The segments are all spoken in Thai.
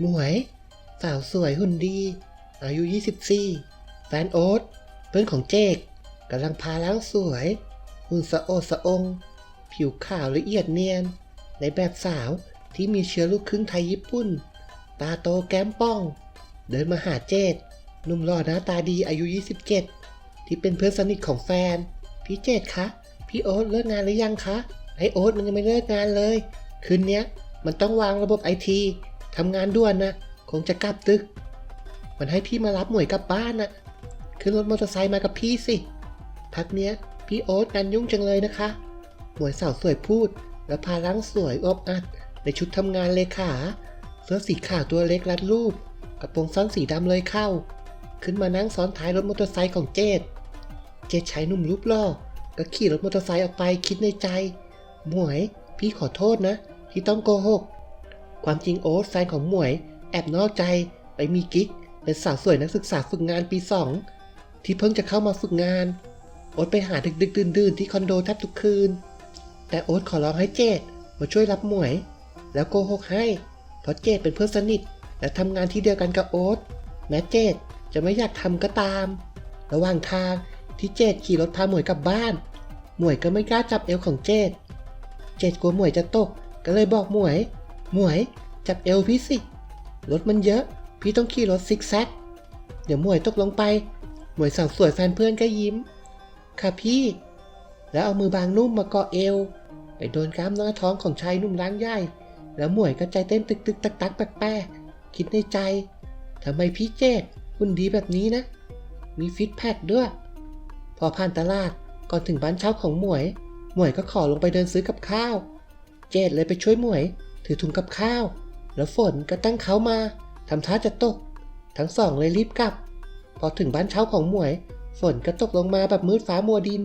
หมวย สาวสวยหุ่นดี อายุ 24 แฟนโอ๊ตเพื่อนของเจกกำลังพาล้างสวย หุ่นสะโอสะอง ผิวขาวละเอียดเนียน ในแบบสาวที่มีเชื้อลูกครึ่งไทยญี่ปุ่น ตาโตแก้มป้อง เดินมาหาเจดหนุ่มหล่อหน้าตาดีอายุ 27 ที่เป็นเพื่อนสนิทของแฟน พี่เจดคะ พี่โอ๊ตเลิกงานหรือยังคะ ไอโอ๊ตมันยังไม่เลิกงานเลย คืนนี้มันต้องวางระบบไอที ทำงานด่วนนะ คงจะกลับตึก มันให้พี่มารับหมวยกลับบ้านนะขึ้นรถมอเตอร์ไซค์มากับพี่สิ พักเนี้ย พี่โอ๊ตงานยุ่งจังเลยนะคะ หมวยสาวสวยพูด แล้วพาร่างสวยอบอัด ในชุดทำงานเลยขาเสื้อสีขาวตัวเล็กรัดรูป กระโปรงสั้นสีดำเลยเข้า ขึ้นมานั่งซ้อนท้ายรถมอเตอร์ไซค์ของเจดเจดชายหนุ่มรูปหล่อก็ขี่รถมอเตอร์ไซค์ออกไปคิดในใจ หมวย พี่ขอโทษนะ ที่ต้องโกหก ความจริงโอ๊ตแฟนของหมวย แอบนอกใจไปมีกิ๊ก เป็นสาวสวยนักศึกษาฝึกงานปีสองที่เพิ่งจะเข้ามาฝึกงาน โอ๊ตไปหาดึกดึกดื่นดื่นๆที่คอนโดแทบทุกคืน แต่โอ๊ตขอร้องให้เจดมาช่วยรับหมวย แล้วโกหกให้ เพราะเจดเป็นเพื่อนสนิทและทำงานที่เดียวกันกับโอ๊ตแม้เจดจะไม่อยากทำก็ตาม ระหว่างทางที่เจดขี่รถพาหมวยกลับบ้าน หมวยก็ไม่กล้าจับเอวของเจดเจดกลัวหมวยจะตกก็เลยบอกหมวย หมวย จับเอวพี่สิ รถมันเยอะ พี่ต้องขี่รถซิกแซก เดี๋ยวหมวยตกลงไป หมวยสาวสวยแฟนเพื่อนก็ยิ้ม ค่ะพี่ แล้วเอามือบางนุ่มมาเกาะเอว ไปโดนกล้ามเนื้อท้องของชายนุ่มร่างใหญ่ แล้วหมวยก็ใจเต้นตึกตึกตักตักแปลกแปลกๆคิดในใจ ทำไมพี่เจดหุ่นดีแบบนี้นะ มีฟิตแพคด้วย พอผ่านตลาดก่อนถึงบ้านเช่าของหมวย หมวยก็ขอลงไปเดินซื้อกับข้าว เจดเลยไปช่วยหมวย ถือถุงกับข้าว แล้วฝนก็ตั้งเขามาทำท่าจะตก ทั้งสองเลยรีบกลับ พอถึงบ้านเช่าของหมวย ฝนก็ตกลงมาแบบมืดฟ้ามัวดิน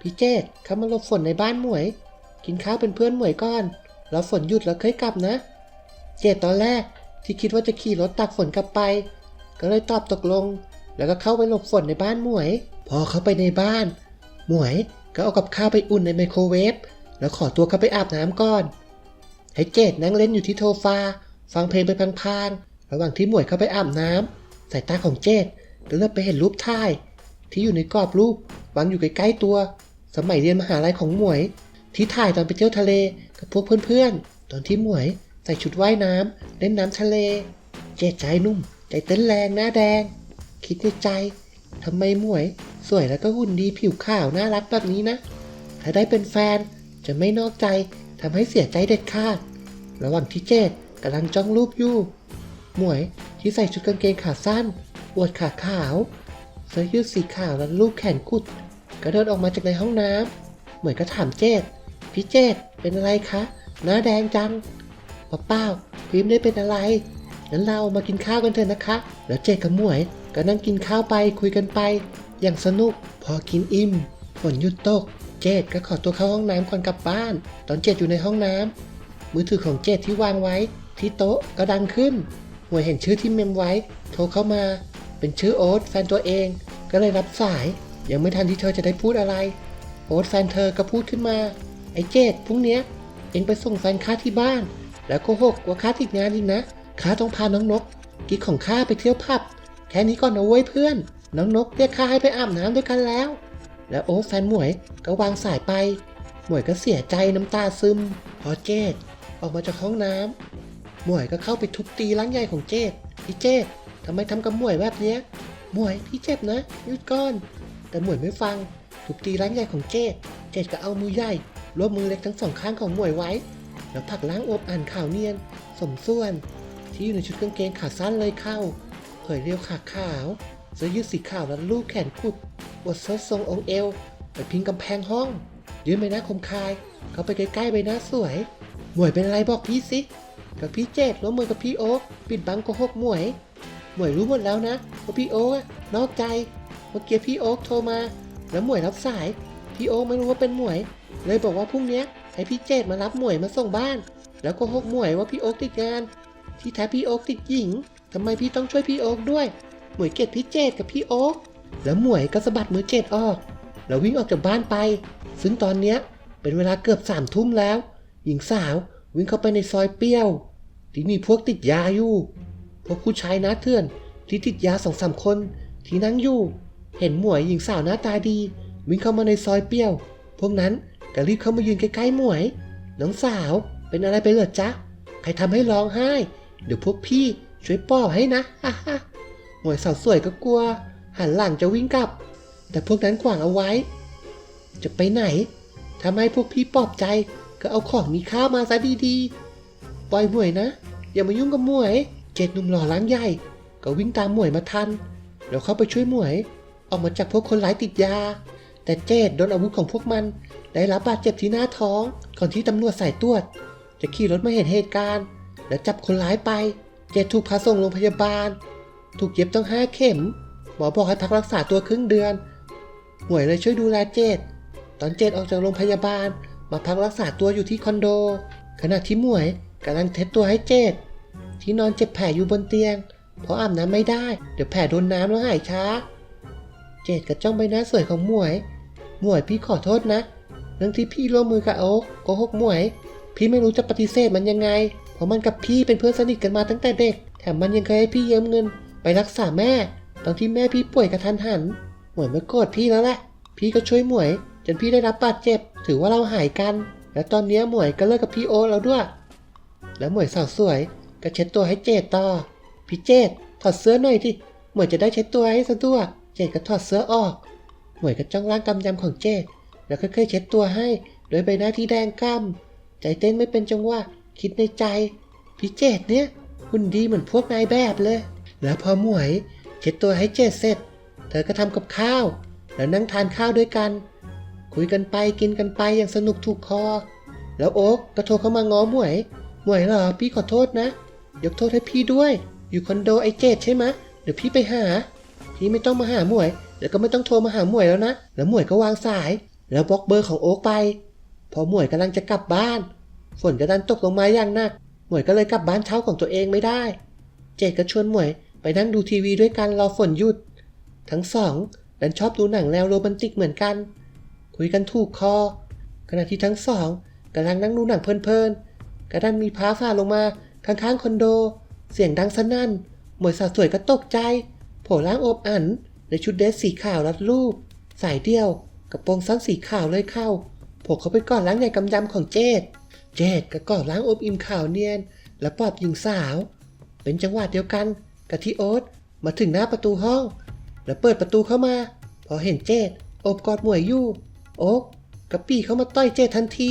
พี่เจดเข้ามาหลบฝนในบ้านหมวย กินข้าวเป็นเพื่อนหมวยก่อน แล้วฝนหยุดแล้วค่อยกลับนะ เจดตอนแรกที่คิดว่าจะขี่รถตักฝนกลับไป ก็เลยตอบตกลง แล้วก็เข้าไปหลบฝนในบ้านหมวย พอเข้าไปในบ้าน หมวยก็เอากับข้าวไปอุ่นในไมโครเวฟแล้วขอตัวเข้าไปอาบน้ำก่อน ให้เจดนั่งเล่นอยู่ที่โซฟา ฟังเพลงไปพลางๆระหว่างที่หมวยเข้าไปอาบน้ำสายตาของเจดเริ่มไปเห็นรูปถ่าย ที่อยู่ในกรอบรูปวางอยู่ใกล้ๆตัว สมัยเรียนมหาลัยของหมวย ที่ถ่ายตอนไปเที่ยวทะเลกับพวกเพื่อนๆ ตอนที่หมวยใส่ชุดว่ายน้ำเล่นน้ำทะเล เจดใจนุ่ม ใจเต้นแรงหน้าแดง คิดในใจทำไมหมวย สวยแล้วก็หุ่นดีผิวขาวน่ารักแบบนี้นะ ถ้าได้เป็นแฟนจะไม่นอกใจ ทำให้เสียใจเด็ดขาด ระหว่างที่เจดกำลังจ้องรูปอยู่ หมวยที่ใส่ชุดกางเกงขาสั้น อวดขาขาวเสื้อยืดสีขาวและลูกแขนกุด ก็เดินออกมาจากในห้องน้ำหมวยก็ถามเจดพี่เจดเป็นอะไรคะหน้าแดงจังเปล่าเปล่าพิมพ์ได้เป็นอะไรงั้นเรามากินข้าวกันเถอะนะคะ แล้วเจดกับหมวยก็นั่งกินข้าวไปคุยกันไป อย่างสนุกพอกินอิ่มฝนหยุดตก เจดก็ขอตัวเข้าห้องน้ำก่อนกลับบ้าน ตอนเจดอยู่ในห้องน้ำมือถือของเจดที่วางไว้ ที่โต๊ะก็ดังขึ้นหวยเห็นชื่อที่เมมไว้ โทรเข้ามา เป็นชื่อโอ๊ตแฟนตัวเอง ก็เลยรับสาย ยังไม่ทันที่เธอจะได้พูดอะไร โอ๊ตแฟนเธอก็พูดขึ้นมา ไอ้เจดพรุ่งนี้เองไปส่งแฟนข้าที่บ้าน แล้วก็หกว่าข้าติดงานอีกนะข้าต้องพาน้องนกกิ๊กของข้าไปเที่ยวผับ แค่นี้ก่อนนะเว้ยเพื่อน น้องนกเรียกข้าให้ไปอาบน้ำด้วยกันแล้ว แล้วโอ๊ตแฟนหมวยก็วางสายไป หมวยก็เสียใจน้ำตาซึม พอเจดออกมาจากห้องน้ำหมวยก็เข้าไปทุบตีร่างใหญ่ของเจดพี่เจดทำไมทำกับหมวยแบบเนี้ยหมวยพี่เจ็บนะหยุดก่อน แต่หมวยไม่ฟังทุบตีร่างใหญ่ของเจดเจดก็เอามือใหญ่รวบมือเล็กทั้งสองข้างของหมวยไว้ แล้วผักล้างอบอ่านข่าวเนียน สมส่วน ที่อยู่ในชุดกางเกงขาสั้นเลยเข้าเผยเรียวขาขาว เสื้อยืดสีขาวและลูกแขนกุดอวดเสื้อทรงองเอว ไปพิงกำแพงห้อง ยืนใบหน้าคมคาย เขาไปใกล้ๆใบหน้าสวย หมวยเป็นอะไรบอกพี่สิ กับพี่เจดร่วมมือกับพี่โอ๊คปิดบังโกหกหมวย หมวยรู้หมดแล้วนะว่าพี่โอ๊คอะนอกใจ เมื่อกี้พี่โอ๊คโทรมา แล้วหมวยรับสาย พี่โอ๊คไม่รู้ว่าเป็นหมวย เลยบอกว่าพรุ่งนี้ให้พี่เจดมารับหมวยมาส่งบ้าน แล้วก็หกหมวยว่าพี่โอ๊คติดงาน ที่แท้พี่โอ๊คติดหญิงทำไมพี่ต้องช่วยพี่โอ๊คด้วย หมวยเกลียดพี่เจดกับพี่โอ๊คแล้วหมวยก็สะบัดมือเจดออก แล้ววิ่งออกจากบ้านไป ซึ่งตอนเนี้ยเป็นเวลาเกือบสามทุ่มแล้ว หญิงสาววิ่งเข้าไปในซอยเปรี้ยว ที่มีพวกติดยาอยู่ พวกผู้ชายน้าเถื่อนที่ติดยาสองสามคนที่นั่งอยู่ เห็นหมวยหญิงสาวหน้าตาดี วิ่งเข้ามาในซอยเปรี้ยว พวกนั้นก็รีบเข้ามายืนใกล้ๆหมวย น้องสาวเป็นอะไรไปเหรอจ๊ะ ใครทำให้ร้องไห้ เดี๋ยวพวกพี่ช่วยปลอให้นะฮ่าฮ่า หมวยสาวสวยก็กลัว หันหลังจะวิ่งกลับ แต่พวกนั้นขวางเอาไว้ จะไปไหนทำให้พวกพี่ปลอบใจ ก็เอาของมีค่ามาซะดีๆ ปล่อยหมวยนะ อย่ามายุ่งกับหมวย เจ็ดหนุ่มหล่อล้างใหญ่ ก็วิ่งตามหมวยมาทัน แล้วเข้าไปช่วยหมวย ออกมาจากพวกคนร้ายติดยา แต่เจดโดนอาวุธของพวกมันได้รับบาดเจ็บที่หน้าท้อง ก่อนที่ตำรวจสายตรวจ จะขี่รถมาเห็นเหตุการณ์ แล้วจับคนร้ายไป เจดถูกพาส่งโรงพยาบาล ถูกเย็บต้องห้าเข็ม หมอบอกให้พักรักษาตัวครึ่งเดือน หมวยเลยช่วยดูแลเจดตอนเจดออกจากโรงพยาบาล มาพักรักษาตัวอยู่ที่คอนโด ขณะที่หมวยกำลังเท็ดตัวให้เจดที่นอนเจ็บแผลอยู่บนเตียง เพราะอาบน้ำไม่ได้ เดี๋ยวแผลโดนน้ำแล้วหายช้า เจดก็จ้องใบหน้าสวยของหมวย หมวยพี่ขอโทษนะ เรื่องที่พี่ร่วมมือกับโอ๊กโกหกหมวย พี่ไม่รู้จะปฏิเสธมันยังไง เพราะมันกับพี่เป็นเพื่อนสนิทกันมาตั้งแต่เด็ก แถมมันยังเคยให้พี่ยืมเงิน ไปรักษาแม่ ตอนที่แม่พี่ป่วยกระทันหัน หมวยไม่โกรธพี่แล้วแหละ พี่ก็ช่วยหมวย จนพี่ได้รับบาดเจ็บ ถือว่าเราหายกัน และตอนนี้หมวยก็เลิกกับพี่โอแล้วด้วย แล้วหมวยสาวสวย ก็เช็ดตัวให้เจดต่อ พี่เจดถอดเสื้อหน่อยที่หมวยจะได้เช็ดตัวให้สะดวก เจดก็ถอดเสื้อออก หมวยก็จ้องร่างกำยำของเจดแล้วค่อยๆเช็ดตัวให้ โดยใบหน้าที่แดงก้ำใจเต้นไม่เป็นจังหวะ คิดในใจ พี่เจดเนี่ยหุ่นดีเหมือนพวกนายแบบเลย แล้วพอหมวยเช็ดตัวให้เจดเสร็จ เธอก็ทำกับข้าว แล้วนั่งทานข้าวด้วยกัน คุยกันไปกินกันไปอย่างสนุกถูกคอ แล้วโอ๊กก็โทรเข้ามาง้อหมวย หมวยเหรอพี่ขอโทษนะ ยกโทษให้พี่ด้วย อยู่คอนโดไอเจดใช่ไหมเดี๋ยวพี่ไปหา พี่ไม่ต้องมาหาหมวย แล้วก็ไม่ต้องโทรมาหาหมวยแล้วนะ แล้วหมวยก็วางสาย แล้วบล็อกเบอร์ของโอ๊กไป พอหมวยกำลังจะกลับบ้าน ฝนก็ดันตกลงมาอย่างหนัก หมวยก็เลยกลับบ้านเช่าของตัวเองไม่ได้ เจดก็ชวนหมวย ไปนั่งดูทีวีด้วยกันรอฝนหยุด ทั้งสองดันชอบดูหนังแนวโรแมนติกเหมือนกัน คุยกันถูกคอ ขณะที่ทั้งสองกำลังนั่งดูหนังเพลินๆกระดันมีพ้าฝ่าลงมาข้างๆคอนโด เสียงดังสนั่น หมวยสาวสวยก็ตกใจ โผล่ร่างอบอันในชุดเดรสสีขาวรัดรูป สายเดี่ยวกระโปรงสั้นสีขาวเลยเข้าโผล่เข้าไปกอนล้างใหญ่กำยำของเจดเจดก็กอดล้างอบอิ่มขาวเนียน และปอบหญิงสาว เป็นจังหวะเดียวกัน กับที่โอ๊ตมาถึงหน้าประตูห้อง แล้วเปิดประตูเข้ามา พอเห็นเจดโอบกอดหมวยอยู่โอ๊กกระปี้เข้ามาต้อยเจดทันที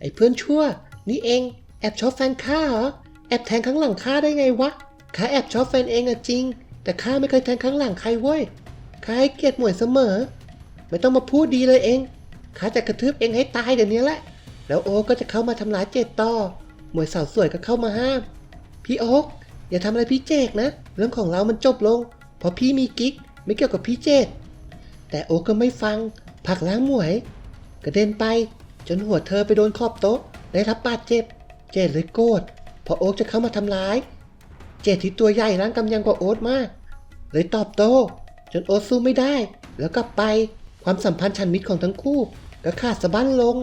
ไอ้เพื่อนชั่ว นี่เองแอบชอบแฟนข้าเหรอแอบแทงข้างหลังข้าได้ไงวะข้าแอบชอบแฟนเองอะจริง แต่ข้าไม่เคยแทงข้างหลังใครเว้ยข้าให้เกียรติหมวยเสมอ ไม่ต้องมาพูดดีเลยเองข้าจะกระทืบเองให้ตายเดี๋ยวนี้แหละ แล้วโอ๊กก็จะเข้ามาทำร้ายเจดต่อหมวยสาวสวยก็เข้ามาห้าม พี่โอ๊ก อย่าทำอะไรพี่เจกนะ เรื่องของเรามันจบลง เพราะพี่มีกิ๊กไม่เกี่ยวกับพี่เจดแต่โอ๊กก็ไม่ฟังผลักล้างหมวย กระเด็นไป จนหัวเธอไปโดนขอบโต๊ะ ได้รับบาดเจ็บ เจดเลยโกรธพอโอ๊กจะเข้ามาทำร้าย เจดที่ตัวใหญ่ร่างกำยังกว่าโอ๊ตมาก เลยตอบโต้จนโอ๊ตสู้ไม่ได้ แล้วกลับไปความสัมพันธ์ชันมิตรของทั้งคู่ ก็ขาดสะบั้นลง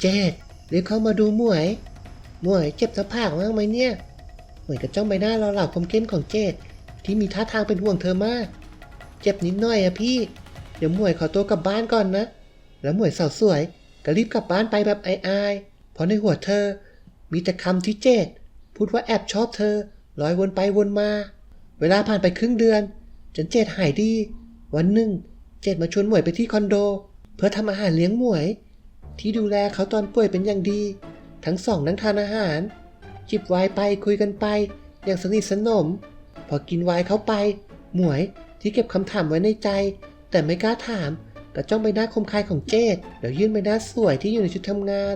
เจดเรียกเข้ามาดูหมวย หมวยเจ็บสะพากมากไหมเนี่ย หมวยก็จ้องใบหน้าเราเหล่าคมเข้มของเจดที่มีท่าทางเป็นห่วงเธอมาก เจ็บนิดหน่อยอะพี่ เดี๋ยวหมวยขอตัวกลับบ้านก่อนนะ แล้วหมวยสาวสวย ก็รีบกลับบ้านไปแบบอายๆ เพราะในหัวเธอ มีแต่คำที่เจดพูดว่าแอบชอบเธอลอยวนไปวนมา เวลาผ่านไปครึ่งเดือน จนเจดหายดี วันหนึ่ง เจดมาชวนหมวยไปที่คอนโด เพื่อทำอาหารเลี้ยงหมวย ที่ดูแลเขาตอนป่วยเป็นอย่างดี ทั้งสองนั่งทานอาหาร จิบไวน์ไปคุยกันไป อย่างสนิทสนม พอกินไวน์เข้าไป หมวยที่เก็บคำถามไว้ในใจ แต่ไม่กล้าถามก็จ้องใบหน้าคมคายของเจดแล้วยื่นใบหน้าสวยที่อยู่ในชุดทำงาน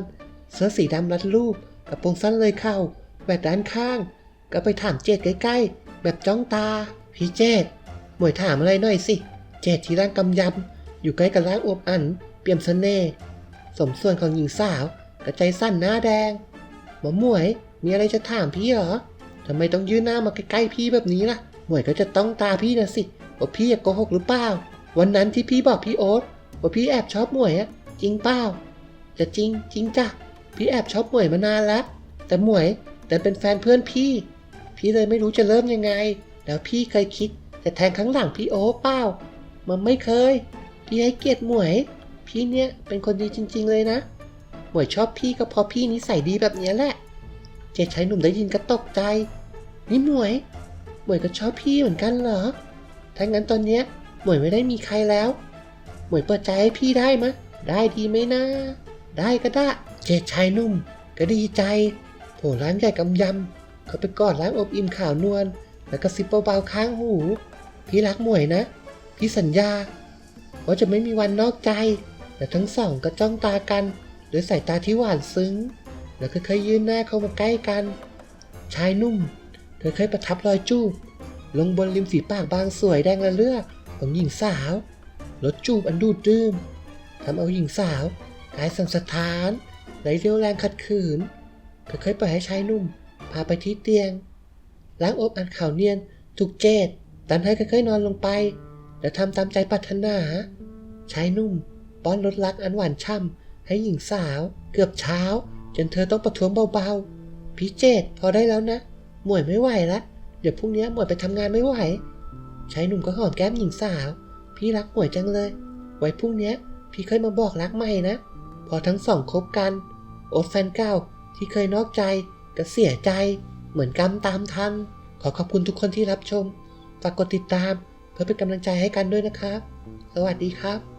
เสื้อสีดำรัดรูปกระโปรงสั้นเลยเข้าแหวกด้านข้าง ก็ไปถามเจดใกล้ๆ แบบจ้องตา พี่เจดหมวยถามอะไรหน่อยสิ เจดที่ร่างกำยำอยู่ใกล้กับร่างอวบอัน เปี่ยมเสน่ห์สมส่วนของหญิงสาวกระใจสั้นหน้าแดงหมอหมวย มีอะไรจะถามพี่เหรอทำไมต้องยื่นหน้ามาใกล้ๆพี่แบบนี้ล่ะหมวยก็จะต้องตาพี่นะสิว่าพี่อยากโกหกหรือเปล่า วันนั้นที่พี่บอกพี่โอ๊ตว่าพี่แอบชอบหมวยอะจริงเปล่าจะจริงจริงจ้ะพี่แอบชอบหมวยมานานแล้ว แต่หมวยแต่เป็นแฟนเพื่อนพี่ พี่เลยไม่รู้จะเริ่มยังไง แล้วพี่เคยคิดจะแทงข้างหลังพี่โอ๊ตเปล่า มันไม่เคย พี่ให้เกียรติหมวย พี่เนี่ยเป็นคนดีจริง ๆ เลยนะ หมวยชอบพี่ก็เพราะพี่นิสัยดีแบบนี้แหละ เจชายหนุ่มได้ยินก็ตกใจ นี่หมวย หมวยก็ชอบพี่เหมือนกันเหรอ ถ้างั้นตอนเนี้ยหมวยไม่ได้มีใครแล้ว หมวยเปิดใจให้พี่ได้มะ ได้ดีไหมนะ ได้ก็ได้ เจชายหนุ่ม ก็ดีใจ โผล่ร้านใหญ่กำยำเขาไปกอดร้านอบอิ่มขาวนวล แล้วก็ซิปเบาๆข้างหู พี่รักหมวยนะ พี่สัญญา ว่าจะไม่มีวันนอกใจและทั้งสองก็จ้องตากันด้วยสายตาที่หวานซึ้ง แล้วก็เคยยืนหน้าเข้ามาใกล้กัน ชายนุ่ม เธอเคยประทับรอยจูบ ลงบนริมฝีปากบางสวยแดงระเลือกของหญิงสาวรสจูบอันดูดดื่มทำเอาหญิงสาวกายสั่นสะท้านไหลเรียวแรงขัดขืน เธอเคยปล่อยให้ชายนุ่ม พาไปที่เตียง ล้างอบอันข่าวเนียนถูกเจดดันให้ค่อยๆนอนลงไป และทำตามใจปรารถนา ชายนุ่มป้อนรสรักอันหวานช่ำให้หญิงสาวเกือบเช้า จนเธอต้องประท้วงเบาๆพี่เจดพอได้แล้วนะ หมวยไม่ไหวละ เดี๋ยวพรุ่งนี้หมวยไปทำงานไม่ไหวชายหนุ่มก็หอมแก้มหญิงสาว พี่รักหมวยจังเลย ไว้พรุ่งนี้พี่ค่อยมาบอกรักใหม่นะ พอทั้งสองคบกันโอ๊ตแฟนเก่าที่เคยนอกใจก็เสียใจ เหมือนกรรมตามทัน ขอขอบคุณทุกคนที่รับชม ฝากกดติดตามเพื่อเป็นกำลังใจให้กันด้วยนะครับ สวัสดีครับ